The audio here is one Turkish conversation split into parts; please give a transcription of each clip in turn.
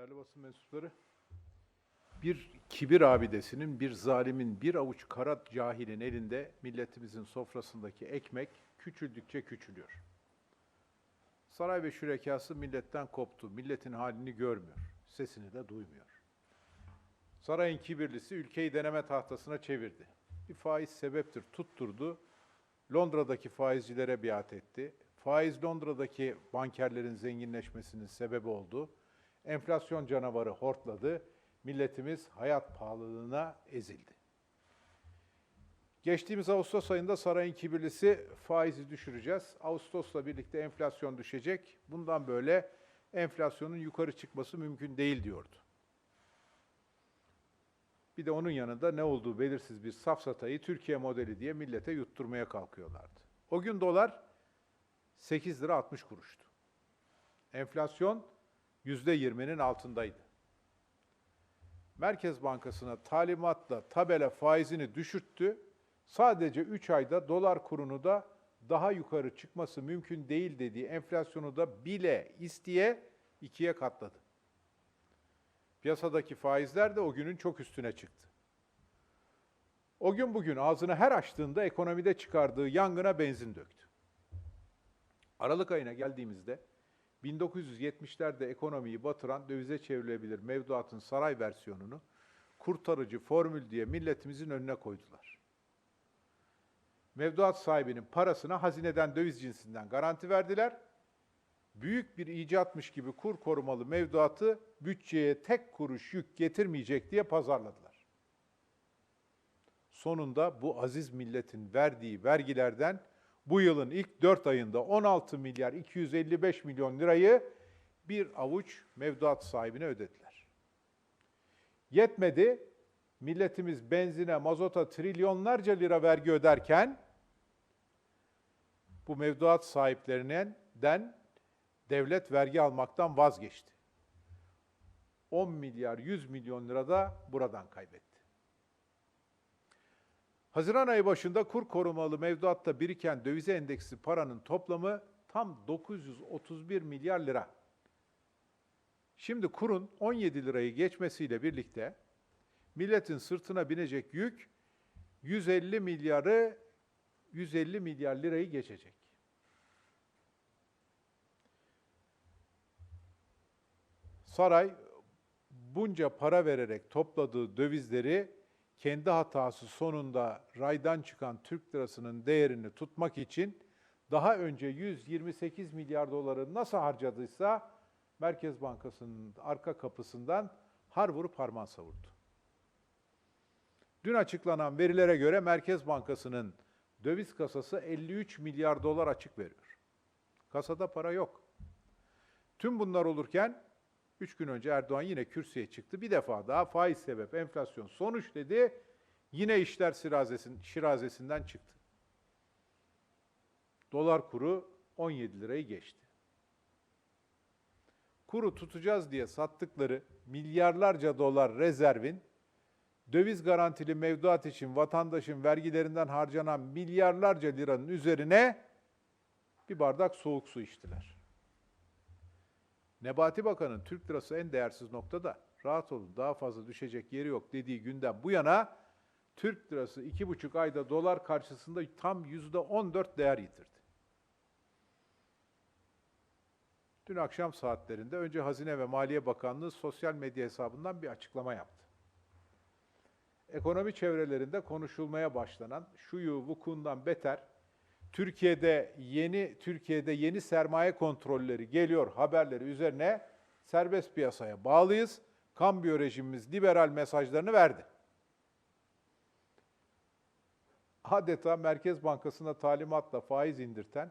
Değerli basın mensupları, bir kibir abidesinin, bir zalimin, bir avuç kara cahilin elinde milletimizin sofrasındaki ekmek küçüldükçe küçülüyor. Saray ve şürekası milletten koptu, milletin halini görmüyor, sesini de duymuyor. Sarayın kibirlisi ülkeyi deneme tahtasına çevirdi. Bir faiz sebeptir, tutturdu. Londra'daki faizcilere biat etti. Faiz Londra'daki bankerlerin zenginleşmesinin sebebi oldu. Enflasyon canavarı hortladı. Milletimiz hayat pahalılığına ezildi. Geçtiğimiz Ağustos ayında sarayın kibirlisi faizi düşüreceğiz. Ağustos'la birlikte enflasyon düşecek. Bundan böyle enflasyonun yukarı çıkması mümkün değil diyordu. Bir de onun yanında ne olduğu belirsiz bir safsatayı Türkiye modeli diye millete yutturmaya kalkıyorlardı. O gün dolar 8 lira 60 kuruştu. Enflasyon %20'nin altındaydı. Merkez Bankası'na talimatla tabela faizini düşürttü. Sadece 3 ayda dolar kurunu da daha yukarı çıkması mümkün değil dediği enflasyonu da bile isteye ikiye katladı. Piyasadaki faizler de o günün çok üstüne çıktı. O gün bugün ağzını her açtığında ekonomide çıkardığı yangına benzin döktü. Aralık ayına geldiğimizde 1970'lerde ekonomiyi batıran dövize çevrilebilir mevduatın saray versiyonunu kurtarıcı formül diye milletimizin önüne koydular. Mevduat sahibinin parasına hazineden döviz cinsinden garanti verdiler. Büyük bir icatmış gibi kur korumalı mevduatı bütçeye tek kuruş yük getirmeyecek diye pazarladılar. Sonunda bu aziz milletin verdiği vergilerden bu yılın ilk 4 ayında 16 milyar 255 milyon lirayı bir avuç mevduat sahibine ödediler. Yetmedi, milletimiz benzine, mazota trilyonlarca lira vergi öderken bu mevduat sahiplerinden devlet vergi almaktan vazgeçti. 10 milyar 100 milyon lira da buradan kaybetti. Haziran ayı başında kur korumalı mevduatta biriken dövize endeksi paranın toplamı tam 931 milyar lira. Şimdi kurun 17 lirayı geçmesiyle birlikte milletin sırtına binecek yük 150 milyarı 150 milyar lirayı geçecek. Saray bunca para vererek topladığı dövizleri kendi hatası sonunda raydan çıkan Türk lirasının değerini tutmak için daha önce 128 milyar doları nasıl harcadıysa Merkez Bankası'nın arka kapısından har vurup harman savurdu. Dün açıklanan verilere göre Merkez Bankası'nın döviz kasası 53 milyar dolar açık veriyor. Kasada para yok. Tüm bunlar olurken 3 gün önce Erdoğan yine kürsüye çıktı. Bir defa daha faiz sebep enflasyon sonuç dedi. Yine işler sirazesin, şirazesinden çıktı. Dolar kuru 17 lirayı geçti. Kuru tutacağız diye sattıkları milyarlarca dolar rezervin döviz garantili mevduat için vatandaşın vergilerinden harcanan milyarlarca liranın üzerine bir bardak soğuk su içtiler. Nebati Bakan'ın Türk lirası en değersiz noktada, rahat olun daha fazla düşecek yeri yok dediği günden bu yana Türk lirası iki buçuk ayda dolar karşısında tam yüzde on dört değer yitirdi. Dün akşam saatlerinde önce Hazine ve Maliye Bakanlığı sosyal medya hesabından bir açıklama yaptı. Ekonomi çevrelerinde konuşulmaya başlanan şuyu vukundan beter Türkiye'de yeni Türkiye'de yeni sermaye kontrolleri geliyor haberleri üzerine serbest piyasaya bağlıyız. Kambiyo rejimimiz liberal mesajlarını verdi. Adeta Merkez Bankası'na talimatla faiz indirten,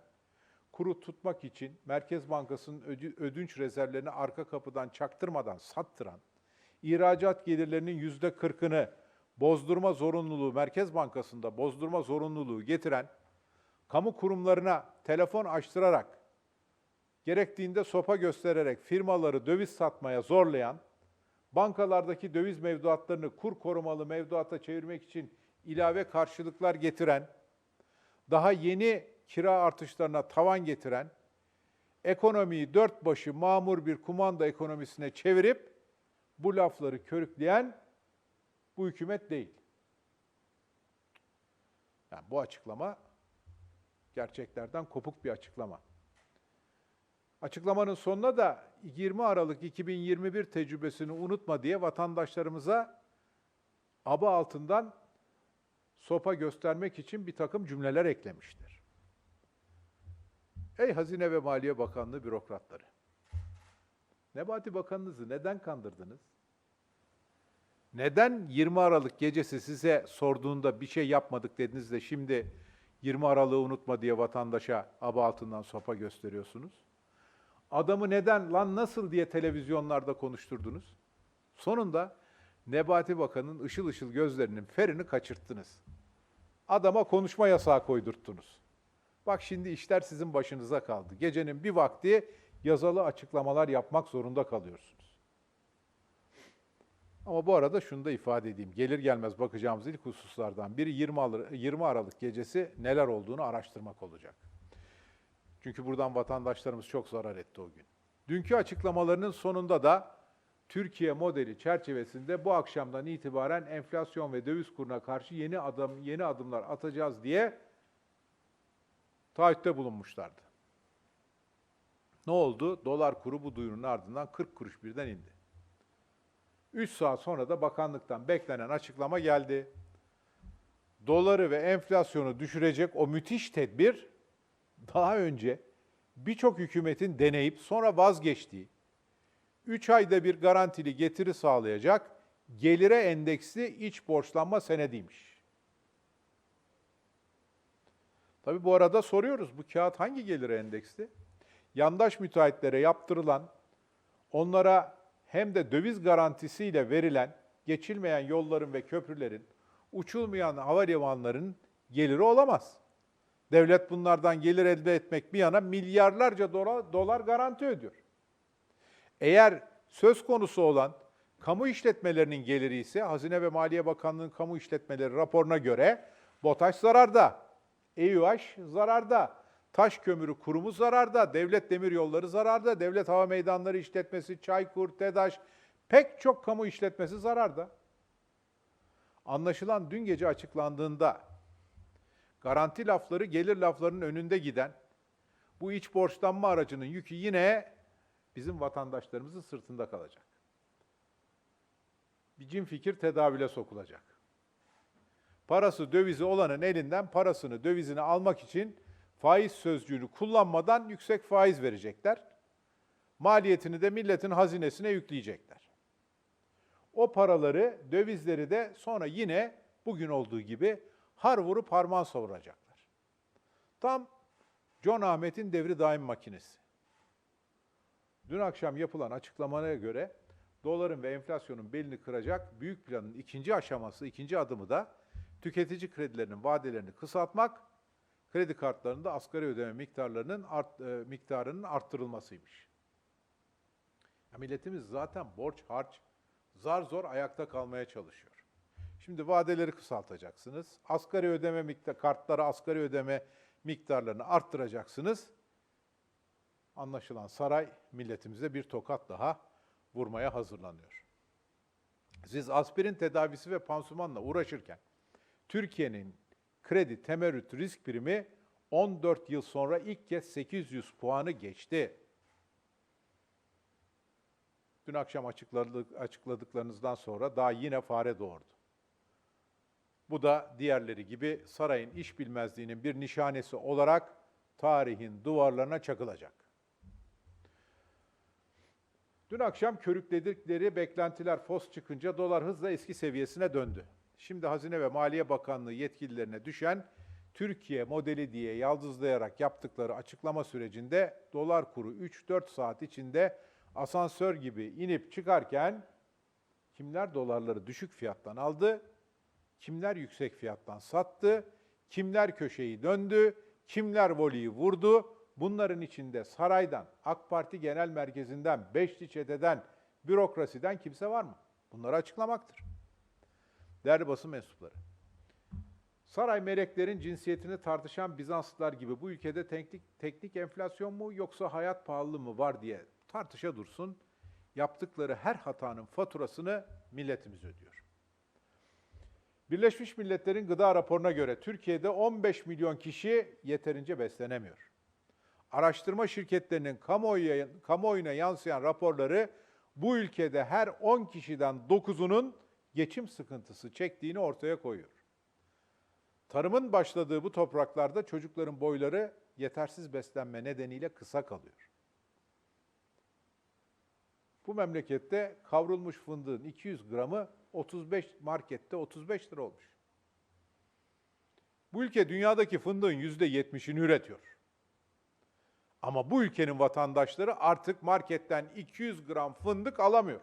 kuru tutmak için Merkez Bankası'nın ödünç rezervlerini arka kapıdan çaktırmadan sattıran, ihracat gelirlerinin yüzde kırkını bozdurma zorunluluğu Merkez Bankası'nda bozdurma zorunluluğu getiren kamu kurumlarına telefon açtırarak, gerektiğinde sopa göstererek firmaları döviz satmaya zorlayan, bankalardaki döviz mevduatlarını kur korumalı mevduata çevirmek için ilave karşılıklar getiren, daha yeni kira artışlarına tavan getiren, ekonomiyi dört başı mamur bir kumanda ekonomisine çevirip bu lafları körükleyen bu hükümet değil. Yani bu açıklama gerçeklerden kopuk bir açıklama. Açıklamanın sonuna da 20 Aralık 2021 tecrübesini unutma diye vatandaşlarımıza aba altından sopa göstermek için bir takım cümleler eklemiştir. Ey Hazine ve Maliye Bakanlığı bürokratları! Nebati Bakanınızı neden kandırdınız? Neden 20 Aralık gecesi size sorduğunda bir şey yapmadık dediniz de şimdi 20 Aralık'ı unutma diye vatandaşa aba altından sopa gösteriyorsunuz? Adamı neden lan nasıl diye televizyonlarda konuşturdunuz? Sonunda Nebati Bakan'ın ışıl ışıl gözlerinin ferini kaçırttınız. Adama konuşma yasağı koydurttunuz. Bak şimdi işler sizin başınıza kaldı. Gecenin bir vakti yazılı açıklamalar yapmak zorunda kalıyorsunuz. Ama bu arada şunu da ifade edeyim. Gelir gelmez bakacağımız ilk hususlardan biri 20 Aralık, 20 Aralık gecesi neler olduğunu araştırmak olacak. Çünkü buradan vatandaşlarımız çok zarar etti o gün. Dünkü açıklamalarının sonunda da Türkiye modeli çerçevesinde bu akşamdan itibaren enflasyon ve döviz kuruna karşı yeni adım yeni adımlar atacağız diye taahhütte bulunmuşlardı. Ne oldu? Dolar kuru bu duyurunun ardından 40 kuruş birden indi. 3 saat sonra da bakanlıktan beklenen açıklama geldi. Doları ve enflasyonu düşürecek o müthiş tedbir daha önce birçok hükümetin deneyip sonra vazgeçtiği 3 ayda bir garantili getiri sağlayacak gelire endeksli iç borçlanma senediymiş. Tabii bu arada soruyoruz bu kağıt hangi gelire endeksli? Yandaş müteahhitlere yaptırılan, onlara hem de döviz garantisiyle verilen geçilmeyen yolların ve köprülerin, uçulmayan havalimanlarının geliri olamaz. Devlet bunlardan gelir elde etmek bir yana milyarlarca dolar, dolar garanti ödüyor. Eğer söz konusu olan kamu işletmelerinin geliri ise Hazine ve Maliye Bakanlığı'nın kamu işletmeleri raporuna göre BOTAŞ zararda, EÜH zararda, Taş Kömürü Kurumu zararda, Devlet Demiryolları zararda, Devlet Hava Meydanları İşletmesi, Çaykur, TEDAŞ pek çok kamu işletmesi zararda. Anlaşılan dün gece açıklandığında garanti lafları gelir laflarının önünde giden bu iç borçlanma aracının yükü yine bizim vatandaşlarımızın sırtında kalacak. Bir cin fikir tedavüle sokulacak. Parası dövizi olanın elinden parasını dövizini almak için faiz sözcüğünü kullanmadan yüksek faiz verecekler. Maliyetini de milletin hazinesine yükleyecekler. O paraları, dövizleri de sonra yine bugün olduğu gibi har vurup harman savuracaklar. Tam John Ahmet'in devri daim makinesi. Dün akşam yapılan açıklamaya göre doların ve enflasyonun belini kıracak büyük planın ikinci aşaması, ikinci adımı da tüketici kredilerinin vadelerini kısaltmak, kredi kartlarında asgari ödeme miktarlarının art, e, miktarının arttırılmasıymış. Ya milletimiz zaten borç harç zar zor ayakta kalmaya çalışıyor. Şimdi vadeleri kısaltacaksınız. Asgari ödeme miktar kartlara asgari ödeme miktarlarını arttıracaksınız. Anlaşılan saray milletimize bir tokat daha vurmaya hazırlanıyor. Siz aspirin tedavisi ve pansumanla uğraşırken Türkiye'nin kredi temerrüt risk primi 14 yıl sonra ilk kez 800 puanı geçti. Dün akşam açıkladık, açıkladıklarınızdan sonra daha yine fare doğurdu. Bu da diğerleri gibi sarayın iş bilmezliğinin bir nişanesi olarak tarihin duvarlarına çakılacak. Dün akşam körükledikleri beklentiler fos çıkınca dolar hızla eski seviyesine döndü. Şimdi Hazine ve Maliye Bakanlığı yetkililerine düşen Türkiye modeli diye yaldızlayarak yaptıkları açıklama sürecinde dolar kuru 3-4 saat içinde asansör gibi inip çıkarken kimler dolarları düşük fiyattan aldı, kimler yüksek fiyattan sattı, kimler köşeyi döndü, kimler voleyi vurdu. Bunların içinde saraydan, AK Parti Genel Merkezi'nden, Beşli Çete'den, bürokrasiden kimse var mı? Bunları açıklamaktır. Değerli basın mensupları. Saray meleklerin cinsiyetini tartışan Bizanslılar gibi bu ülkede teknik, teknik enflasyon mu yoksa hayat pahalılığı mı var diye tartışa dursun. yaptıkları her hatanın faturasını milletimiz ödüyor. Birleşmiş Milletler'in gıda raporuna göre Türkiye'de 15 milyon kişi yeterince beslenemiyor. Araştırma şirketlerinin kamuoyuna, kamuoyuna yansıyan raporları bu ülkede her 10 kişiden 9'unun geçim sıkıntısı çektiğini ortaya koyuyor. Tarımın başladığı bu topraklarda çocukların boyları yetersiz beslenme nedeniyle kısa kalıyor. Bu memlekette kavrulmuş fındığın 200 gramı 35 markette 35 lira olmuş. Bu ülke dünyadaki fındığın %70'ini üretiyor. Ama bu ülkenin vatandaşları artık marketten 200 gram fındık alamıyor.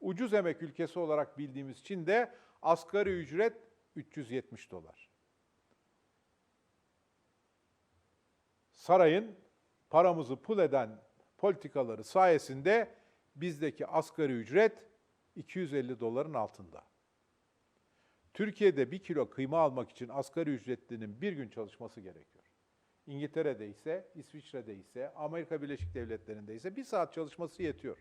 Ucuz emek ülkesi olarak bildiğimiz için de asgari ücret 370 dolar. Sarayın paramızı pul eden politikaları sayesinde bizdeki asgari ücret 250 doların altında. Türkiye'de bir kilo kıyma almak için asgari ücretlinin bir gün çalışması gerekiyor. İngiltere'de ise, İsviçre'de ise, Amerika Birleşik Devletleri'nde ise bir saat çalışması yetiyor.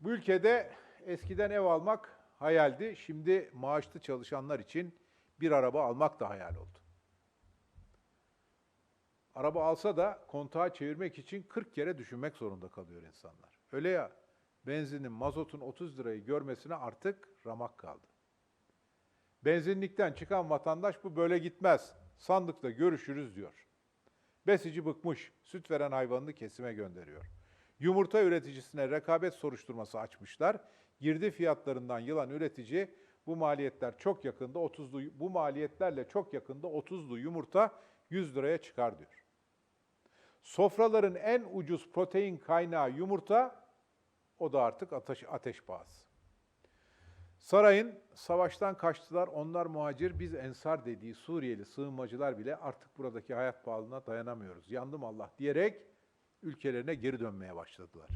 Bu ülkede eskiden ev almak hayaldi. Şimdi maaşlı çalışanlar için bir araba almak da hayal oldu. Araba alsa da kontağı çevirmek için 40 kere düşünmek zorunda kalıyor insanlar. Öyle ya, benzinin, mazotun 30 lirayı görmesine artık ramak kaldı. Benzinlikten çıkan vatandaş bu böyle gitmez. Sandıkta görüşürüz diyor. Besici bıkmış, süt veren hayvanını kesime gönderiyor. Yumurta üreticisine rekabet soruşturması açmışlar. Girdi fiyatlarından yılan üretici bu maliyetler çok yakında 30'lu bu maliyetlerle çok yakında 30'lu yumurta 100 liraya çıkar diyor. Sofraların en ucuz protein kaynağı yumurta o da artık ateş, ateş pahası. Sarayın savaştan kaçtılar, onlar muhacir, biz ensar dediği Suriyeli sığınmacılar bile artık buradaki hayat pahalılığına dayanamıyoruz. Yandım Allah diyerek ülkelerine geri dönmeye başladılar.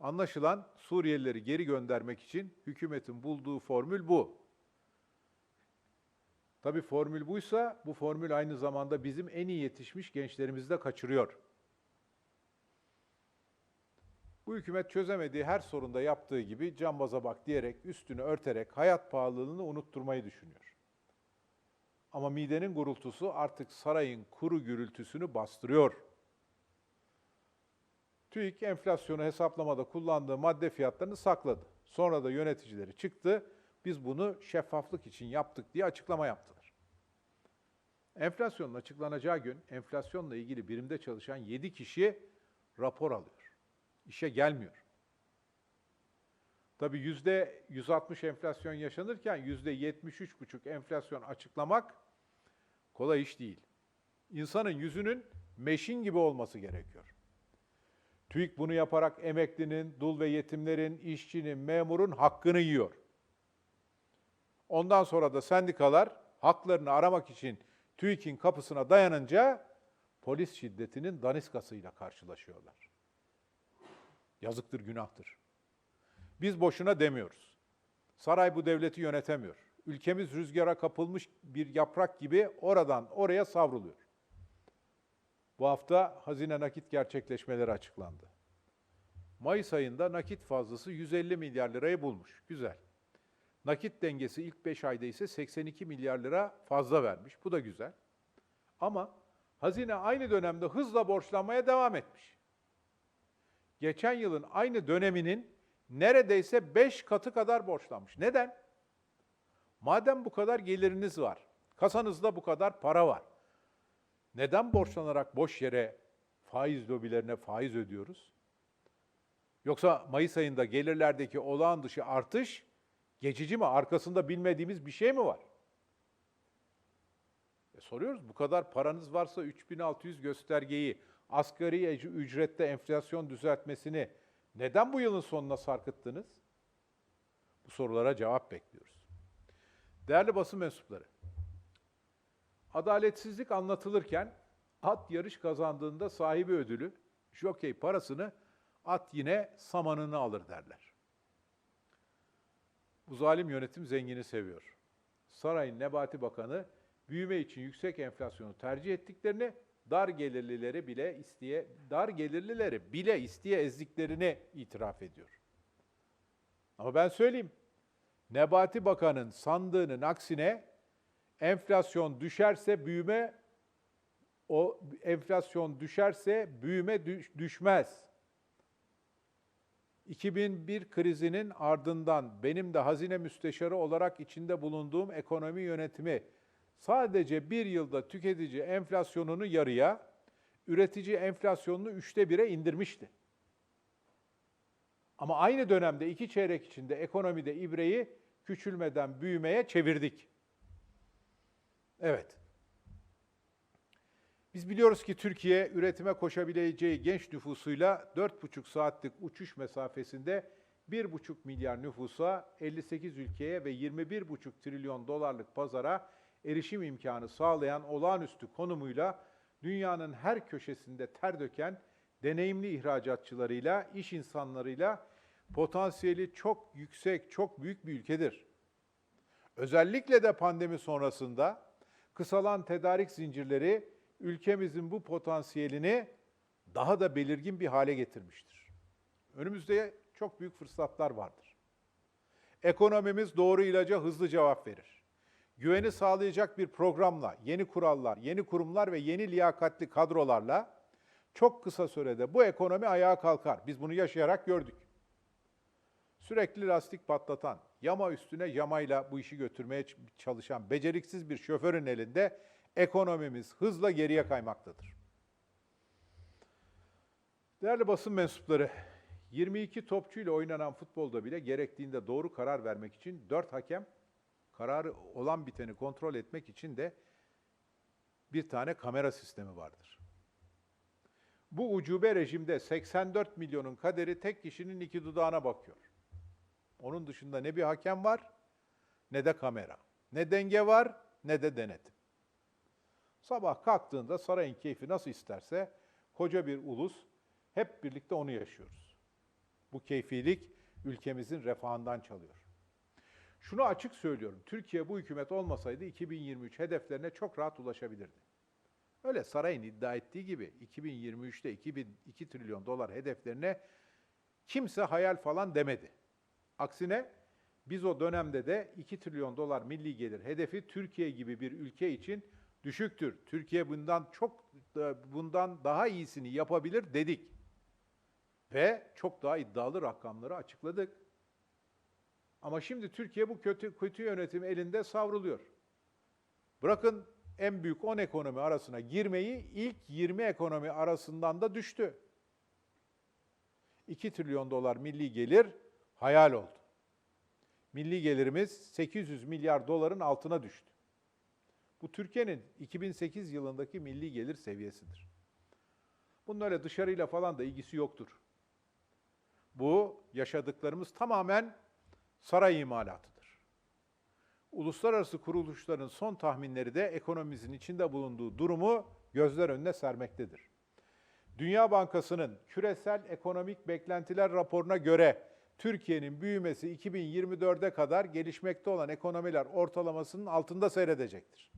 Anlaşılan Suriyelileri geri göndermek için hükümetin bulduğu formül bu. Tabii formül buysa bu formül aynı zamanda bizim en iyi yetişmiş gençlerimizi de kaçırıyor. Bu hükümet çözemediği her sorunda yaptığı gibi cambaza bak diyerek, üstünü örterek hayat pahalılığını unutturmayı düşünüyor. Ama midenin gurultusu artık sarayın kuru gürültüsünü bastırıyor. TÜİK enflasyonu hesaplamada kullandığı madde fiyatlarını sakladı. Sonra da yöneticileri çıktı, biz bunu şeffaflık için yaptık diye açıklama yaptılar. Enflasyonun açıklanacağı gün enflasyonla ilgili birimde çalışan 7 kişi rapor alıyor işe gelmiyor. Tabii yüzde 160 enflasyon yaşanırken yüzde 73,5 enflasyon açıklamak kolay iş değil. İnsanın yüzünün meşin gibi olması gerekiyor. TÜİK bunu yaparak emeklinin, dul ve yetimlerin, işçinin, memurun hakkını yiyor. Ondan sonra da sendikalar haklarını aramak için TÜİK'in kapısına dayanınca polis şiddetinin daniskasıyla karşılaşıyorlar. Yazıktır, günahtır. Biz boşuna demiyoruz. Saray bu devleti yönetemiyor. Ülkemiz rüzgara kapılmış bir yaprak gibi oradan oraya savruluyor. Bu hafta hazine nakit gerçekleşmeleri açıklandı. Mayıs ayında nakit fazlası 150 milyar lirayı bulmuş. Güzel. Nakit dengesi ilk 5 ayda ise 82 milyar lira fazla vermiş. Bu da güzel. Ama hazine aynı dönemde hızla borçlanmaya devam etmiş geçen yılın aynı döneminin neredeyse 5 katı kadar borçlanmış. Neden? Madem bu kadar geliriniz var, kasanızda bu kadar para var. Neden borçlanarak boş yere faiz lobilerine faiz ödüyoruz? Yoksa Mayıs ayında gelirlerdeki olağan dışı artış geçici mi? Arkasında bilmediğimiz bir şey mi var? E soruyoruz bu kadar paranız varsa 3600 göstergeyi asgari ücrette enflasyon düzeltmesini neden bu yılın sonuna sarkıttınız? Bu sorulara cevap bekliyoruz. Değerli basın mensupları, adaletsizlik anlatılırken at yarış kazandığında sahibi ödülü, jokey parasını at yine samanını alır derler. Bu zalim yönetim zengini seviyor. Sarayın Nebati Bakanı büyüme için yüksek enflasyonu tercih ettiklerini dar gelirlileri bile isteye dar gelirlileri bile isteye ezdiklerini itiraf ediyor. Ama ben söyleyeyim. Nebati Bakan'ın sandığının aksine enflasyon düşerse büyüme o enflasyon düşerse büyüme düş- düşmez. 2001 krizinin ardından benim de hazine müsteşarı olarak içinde bulunduğum ekonomi yönetimi sadece bir yılda tüketici enflasyonunu yarıya, üretici enflasyonunu üçte bire indirmişti. Ama aynı dönemde iki çeyrek içinde ekonomide ibreyi küçülmeden büyümeye çevirdik. Evet. Biz biliyoruz ki Türkiye üretime koşabileceği genç nüfusuyla 4,5 saatlik uçuş mesafesinde 1,5 milyar nüfusa, 58 ülkeye ve 21,5 trilyon dolarlık pazara erişim imkanı sağlayan olağanüstü konumuyla dünyanın her köşesinde ter döken deneyimli ihracatçılarıyla, iş insanlarıyla potansiyeli çok yüksek, çok büyük bir ülkedir. Özellikle de pandemi sonrasında kısalan tedarik zincirleri ülkemizin bu potansiyelini daha da belirgin bir hale getirmiştir. Önümüzde çok büyük fırsatlar vardır. Ekonomimiz doğru ilaca hızlı cevap verir. Güveni sağlayacak bir programla, yeni kurallar, yeni kurumlar ve yeni liyakatli kadrolarla çok kısa sürede bu ekonomi ayağa kalkar. Biz bunu yaşayarak gördük. Sürekli lastik patlatan, yama üstüne yamayla bu işi götürmeye çalışan beceriksiz bir şoförün elinde ekonomimiz hızla geriye kaymaktadır. Değerli basın mensupları, 22 topçuyla oynanan futbolda bile gerektiğinde doğru karar vermek için 4 hakem, kararı olan biteni kontrol etmek için de bir tane kamera sistemi vardır. Bu ucube rejimde 84 milyonun kaderi tek kişinin iki dudağına bakıyor. Onun dışında ne bir hakem var ne de kamera. Ne denge var ne de denetim. Sabah kalktığında sarayın keyfi nasıl isterse koca bir ulus hep birlikte onu yaşıyoruz. Bu keyfilik ülkemizin refahından çalıyor. Şunu açık söylüyorum. Türkiye bu hükümet olmasaydı 2023 hedeflerine çok rahat ulaşabilirdi. Öyle sarayın iddia ettiği gibi 2023'te 2002 trilyon dolar hedeflerine kimse hayal falan demedi. Aksine biz o dönemde de 2 trilyon dolar milli gelir hedefi Türkiye gibi bir ülke için düşüktür. Türkiye bundan çok bundan daha iyisini yapabilir dedik. Ve çok daha iddialı rakamları açıkladık. Ama şimdi Türkiye bu kötü kötü yönetim elinde savruluyor. Bırakın en büyük 10 ekonomi arasına girmeyi ilk 20 ekonomi arasından da düştü. 2 trilyon dolar milli gelir hayal oldu. Milli gelirimiz 800 milyar doların altına düştü. Bu Türkiye'nin 2008 yılındaki milli gelir seviyesidir. Bunun öyle dışarıyla falan da ilgisi yoktur. Bu yaşadıklarımız tamamen saray imalatıdır. Uluslararası kuruluşların son tahminleri de ekonomimizin içinde bulunduğu durumu gözler önüne sermektedir. Dünya Bankası'nın küresel ekonomik beklentiler raporuna göre Türkiye'nin büyümesi 2024'e kadar gelişmekte olan ekonomiler ortalamasının altında seyredecektir.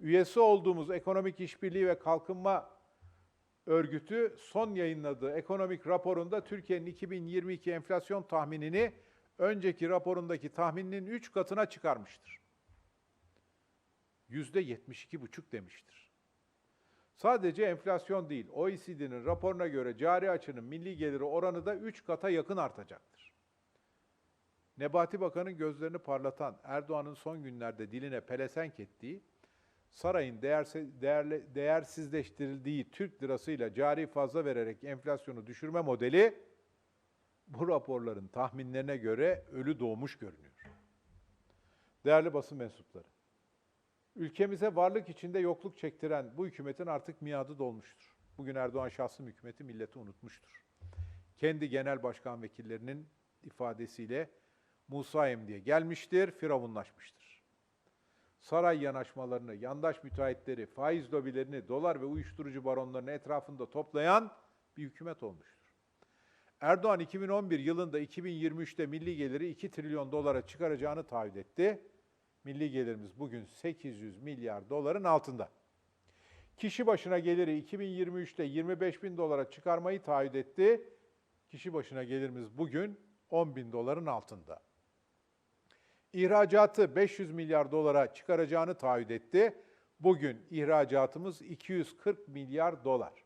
Üyesi olduğumuz Ekonomik İşbirliği ve Kalkınma Örgütü son yayınladığı ekonomik raporunda Türkiye'nin 2022 enflasyon tahminini önceki raporundaki tahmininin 3 katına çıkarmıştır. %72,5 demiştir. Sadece enflasyon değil, OECD'nin raporuna göre cari açının milli geliri oranı da 3 kata yakın artacaktır. Nebati Bakan'ın gözlerini parlatan, Erdoğan'ın son günlerde diline pelesenk ettiği, sarayın değerse, değerli, değersizleştirildiği Türk lirasıyla cari fazla vererek enflasyonu düşürme modeli, bu raporların tahminlerine göre ölü doğmuş görünüyor. Değerli basın mensupları, ülkemize varlık içinde yokluk çektiren bu hükümetin artık miadı dolmuştur. Bugün Erdoğan şahsım hükümeti milleti unutmuştur. Kendi genel başkan vekillerinin ifadesiyle Musa'yım diye gelmiştir, firavunlaşmıştır. Saray yanaşmalarını, yandaş müteahhitleri, faiz lobilerini, dolar ve uyuşturucu baronlarını etrafında toplayan bir hükümet olmuştur. Erdoğan 2011 yılında 2023'te milli geliri 2 trilyon dolara çıkaracağını taahhüt etti. Milli gelirimiz bugün 800 milyar doların altında. Kişi başına geliri 2023'te 25 bin dolara çıkarmayı taahhüt etti. Kişi başına gelirimiz bugün 10 bin doların altında. İhracatı 500 milyar dolara çıkaracağını taahhüt etti. Bugün ihracatımız 240 milyar dolar.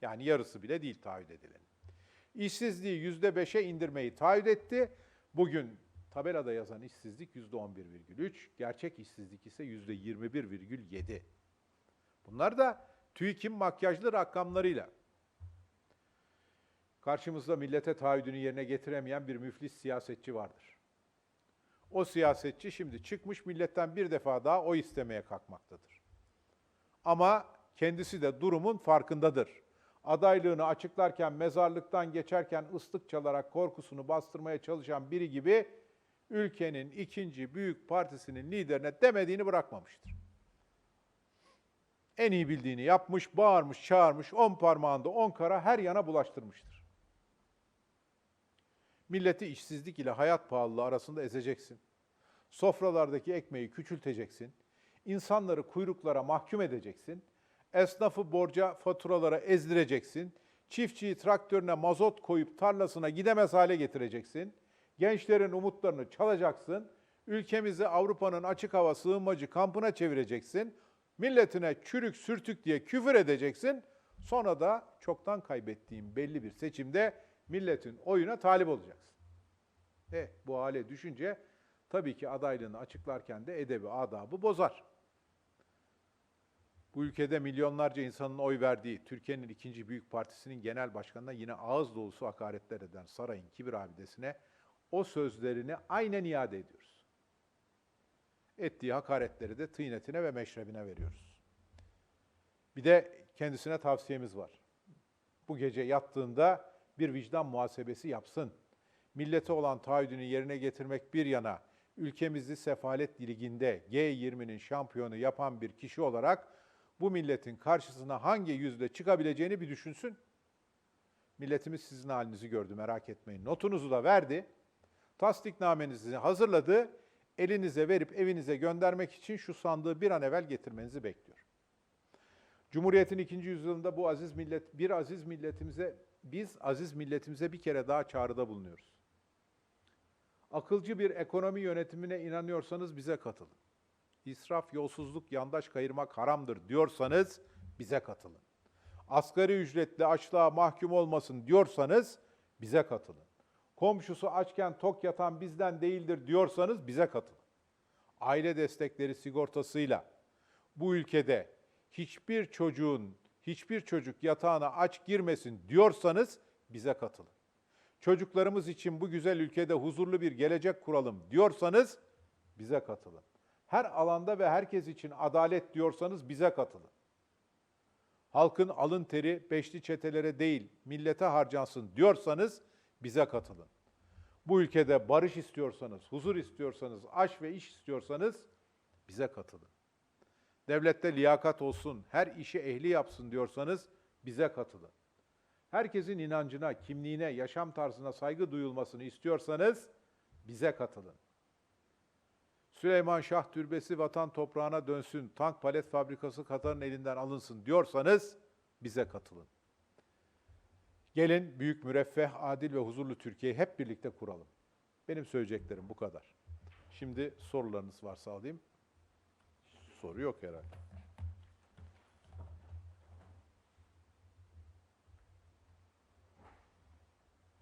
Yani yarısı bile değil taahhüt edilen. İşsizliği %5'e indirmeyi taahhüt etti. Bugün tabelada yazan işsizlik %11,3, gerçek işsizlik ise %21,7. Bunlar da TÜİK'in makyajlı rakamlarıyla. Karşımızda millete taahhüdünü yerine getiremeyen bir müflis siyasetçi vardır. O siyasetçi şimdi çıkmış milletten bir defa daha oy istemeye kalkmaktadır. Ama kendisi de durumun farkındadır. Adaylığını açıklarken mezarlıktan geçerken ıslık çalarak korkusunu bastırmaya çalışan biri gibi ülkenin ikinci büyük partisinin liderine demediğini bırakmamıştır. En iyi bildiğini yapmış, bağırmış, çağırmış, on parmağında on kara her yana bulaştırmıştır. Milleti işsizlik ile hayat pahalılığı arasında ezeceksin. Sofralardaki ekmeği küçülteceksin. İnsanları kuyruklara mahkum edeceksin. Esnafı borca, faturalara ezdireceksin. Çiftçiyi traktörüne mazot koyup tarlasına gidemez hale getireceksin. Gençlerin umutlarını çalacaksın. Ülkemizi Avrupa'nın açık hava sığınmacı kampına çevireceksin. Milletine çürük sürtük diye küfür edeceksin. Sonra da çoktan kaybettiğin belli bir seçimde milletin oyuna talip olacaksın. E bu hale düşünce tabii ki adaylığını açıklarken de edebi adabı bozar. Bu ülkede milyonlarca insanın oy verdiği Türkiye'nin ikinci büyük partisinin genel başkanına yine ağız dolusu hakaretler eden sarayın kibir abidesine o sözlerini aynen iade ediyoruz. Ettiği hakaretleri de tıynetine ve meşrebine veriyoruz. Bir de kendisine tavsiyemiz var. Bu gece yattığında bir vicdan muhasebesi yapsın. Millete olan taahhüdünü yerine getirmek bir yana, ülkemizi sefalet liginde G20'nin şampiyonu yapan bir kişi olarak bu milletin karşısına hangi yüzle çıkabileceğini bir düşünsün. Milletimiz sizin halinizi gördü merak etmeyin. Notunuzu da verdi. Tasdiknamenizi hazırladı. Elinize verip evinize göndermek için şu sandığı bir an evvel getirmenizi bekliyor. Cumhuriyetin ikinci yüzyılında bu aziz millet, bir aziz milletimize, biz aziz milletimize bir kere daha çağrıda bulunuyoruz. Akılcı bir ekonomi yönetimine inanıyorsanız bize katılın. İsraf, yolsuzluk, yandaş kayırmak haramdır diyorsanız bize katılın. Asgari ücretli açlığa mahkum olmasın diyorsanız bize katılın. Komşusu açken tok yatan bizden değildir diyorsanız bize katılın. Aile destekleri sigortasıyla bu ülkede hiçbir çocuğun, hiçbir çocuk yatağına aç girmesin diyorsanız bize katılın. Çocuklarımız için bu güzel ülkede huzurlu bir gelecek kuralım diyorsanız bize katılın. Her alanda ve herkes için adalet diyorsanız bize katılın. Halkın alın teri beşli çetelere değil, millete harcansın diyorsanız bize katılın. Bu ülkede barış istiyorsanız, huzur istiyorsanız, aş ve iş istiyorsanız bize katılın. Devlette liyakat olsun, her işi ehli yapsın diyorsanız bize katılın. Herkesin inancına, kimliğine, yaşam tarzına saygı duyulmasını istiyorsanız bize katılın. Süleyman Şah Türbesi vatan toprağına dönsün, tank palet fabrikası Katar'ın elinden alınsın diyorsanız bize katılın. Gelin büyük müreffeh, adil ve huzurlu Türkiye'yi hep birlikte kuralım. Benim söyleyeceklerim bu kadar. Şimdi sorularınız varsa alayım. Soru yok herhalde.